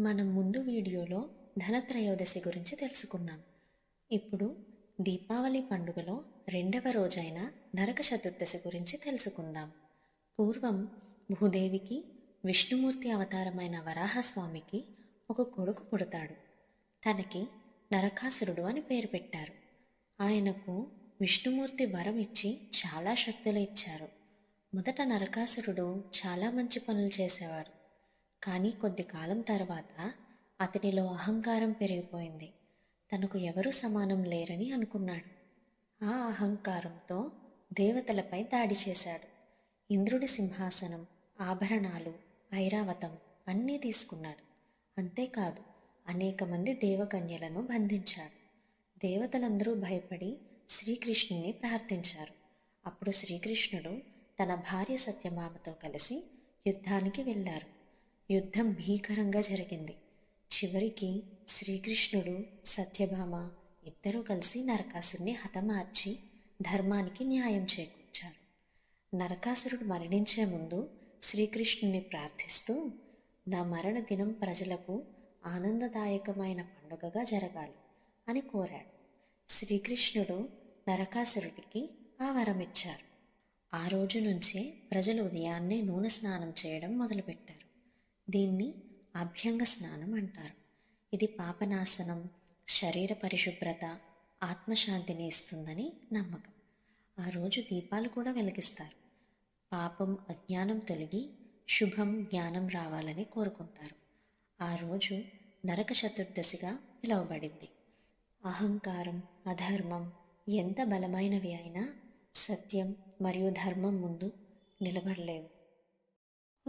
మనం ముందు వీడియోలో ధనత్రయోదశి గురించి తెలుసుకున్నాం. ఇప్పుడు దీపావళి పండుగలో రెండవ రోజైన నరక చతుర్దశి గురించి తెలుసుకుందాం. పూర్వం భూదేవికి విష్ణుమూర్తి అవతారమైన వరాహస్వామికి ఒక కొడుకు పుడతాడు. తనకి నరకాసురుడు అని పేరు పెట్టారు. ఆయనకు విష్ణుమూర్తి వరం ఇచ్చి చాలా శక్తులు ఇచ్చారు. మొదట నరకాసురుడు చాలా మంచి పనులు చేసేవాడు. కానీ కొద్ది కాలం తర్వాత అతనిలో అహంకారం పెరిగిపోయింది. తనకు ఎవరు సమానం లేరని అనుకున్నాడు. ఆ అహంకారంతో దేవతలపై దాడి చేశాడు. ఇంద్రుడి సింహాసనం ఆభరణాలు ఐరావతం అన్నీ తీసుకున్నాడు. అంతేకాదు అనేక మంది దేవకన్యలను బంధించాడు. దేవతలందరూ భయపడి శ్రీకృష్ణుని ప్రార్థించారు. అప్పుడు శ్రీకృష్ణుడు తన భార్య సత్యమామతో కలిసి యుద్ధానికి వెళ్ళారు. యుద్ధం భీకరంగా జరిగింది. చివరికి శ్రీకృష్ణుడు సత్యభామ ఇద్దరూ కలిసి నరకాసుడిని హతమార్చి ధర్మానికి న్యాయం చేకూర్చారు. నరకాసురుడు మరణించే ముందు శ్రీకృష్ణుని ప్రార్థిస్తూ నా మరణ దినం ప్రజలకు ఆనందదాయకమైన పండుగగా జరగాలి అని కోరాడు. శ్రీకృష్ణుడు నరకాసురుడికి ఆ వరం ఇచ్చారు ఆ రోజు నుంచే ప్రజలు ఉదయాన్నే నూనె స్నానం చేయడం మొదలుపెట్టారు. దీన్ని అభ్యంగ స్నానం అంటారు. ఇది పాపనాశనం శరీర పరిశుభ్రత ఆత్మశాంతిని ఇస్తుందని నమ్మకం. ఆ రోజు దీపాలు కూడా వెలిగిస్తారు. పాపం అజ్ఞానం తొలగి శుభం జ్ఞానం రావాలని కోరుకుంటారు. ఆ రోజు నరక చతుర్దశిగా పిలువబడింది. అహంకారం అధర్మం ఎంత బలమైనవి అయినా సత్యం మరియు ధర్మం ముందు నిలబడలేవు.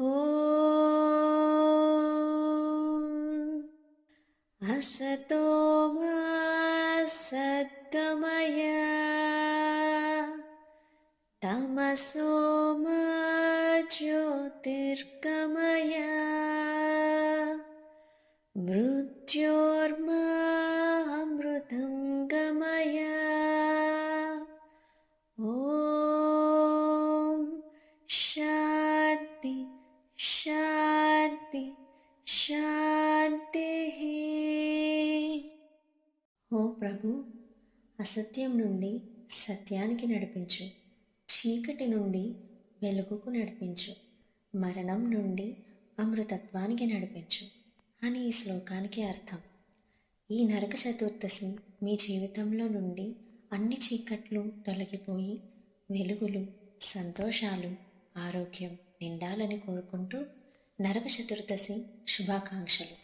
ఓ సతో మా సద్గమయ తమసో మా జ్యోతిర్గమయ మృత్ ఓ ప్రభు అసత్యం నుండి సత్యానికి నడిపించు. చీకటి నుండి వెలుగుకు నడిపించు. మరణం నుండి అమృతత్వానికి నడిపించు. అని ఈ శ్లోకానికి అర్థం. ఈ నరక చతుర్దశి మీ జీవితంలో నుండి అన్ని చీకట్లు తొలగిపోయి వెలుగులు సంతోషాలు ఆరోగ్యం నిండాలని కోరుకుంటూ నరక చతుర్దశి శుభాకాంక్షలు.